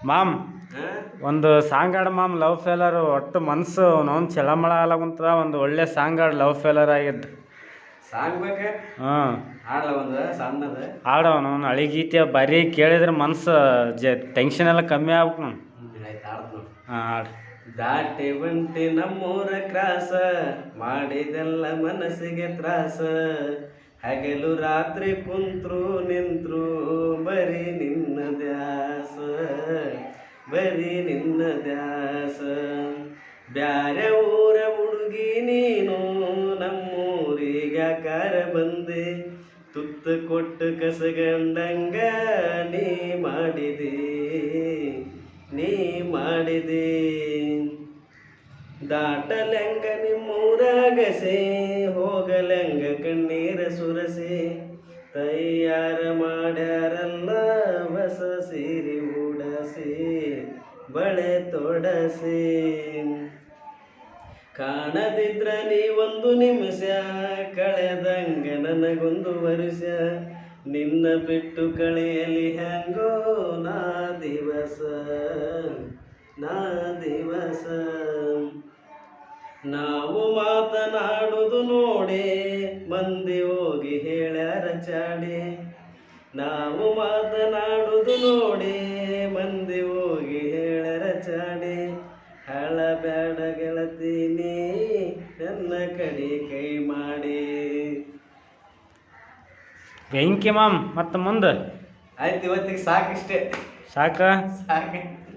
Ma'am ಒಂದು song ಹಾಡು ma'am love failure ಒಟ್ಟು ಮನಸ್ಸು ನೋನ್ ಚಳಮಳ ಆಗಲಾಗುಂತದ ಒಂದು ಒಳ್ಳೆ ಸಾಂಗ್ ಹಾಡು ಲವ್ ಫೇಲರ್ ಆಗಿದ್ದು. ಸಾಂಗ್ ಬೇಕ? ಹಾಂ. ಹಾಡ್ಲ ಒಂದು ಸಣ್ಣದ ಹಾಡು ಅವನು ಅಳಿಗೀತೆ ಬರೀ ಕೇಳಿದ್ರೆ ಮನಸ್ಸು ಜ ಟೆನ್ಷನ್ ಎಲ್ಲ ಕಮ್ಮಿ ಆಗ್ಬೇಕು ನಾವು ಹಾಂ ಹಾಡು. ದಾಟಿ ಬಂಟಿ ನಮ್ಮೂರ ಕ್ರಾಸ ಮಾಡಿದೆಲ್ಲ ಮನಸ್ಸಿಗೆ ತ್ರಾಸ. ಹಗಲು ರಾತ್ರಿ ಕುಂತ್ರು ನಿಂತ್ರು ಬರೀ ನಿನ್ನ ದ್ಯಾಸ. ಬ್ಯಾರೆ ಊರ ಹುಡುಗಿ ನೀನು, ನಮ್ಮೂರಿಗ ಕಾರ ಬಂದೆ. ತುತ್ತು ಕೊಟ್ಟು ಕಸಗಂಡಂಗ ನೀ ಮಾಡಿದೆ. ನೀ ಮಾಡಿದೆ. ದಾಟಲೆಂಗ ನಿಮ್ಮೂರಾಗಸೆ ಹೋಗಲೆಂಗ ಕಣ್ಣೀರ ಸುರಸೆ. ತಯಾರ ಮಾಡ್ಯಾರಲ್ಲ ಬಳೆ ತೊಡಸಿ. ಕಾಣದಿದ್ರ ನೀ ಒಂದು ನಿಮಿಷ, ಕಳೆದಂಗ ನನಗೊಂದು ವರ್ಷ. ನಿನ್ನ ಬಿಟ್ಟು ಕಳೆಯಲಿ ಹೆಂಗೋ ನಾ ದಿವಸ ನಾ ದಿವಸ. ನಾವು ಮಾತನಾಡುದು ನೋಡಿ, ಮಂದಿ ಹೋಗಿ ಹೇಳ್ಯಾರ ಚಾಡಿ. ನಾವು ಮಾತನಾಡುದು ನೋಡಿ ಬ್ಯಾಡ ಗೆಳತೀನಿ ನನ್ನ ಕಡೆ ಕೈ ಮಾಡಿ. ಬೆಂಕಿ ಮಾಮ್ ಮತ್ತೆ ಮುಂದೆ? ಆಯ್ತು ಇವತ್ತಿಗೆ ಸಾಕಿಷ್ಟೇ. ಸಾಕ? ಸಾಕು.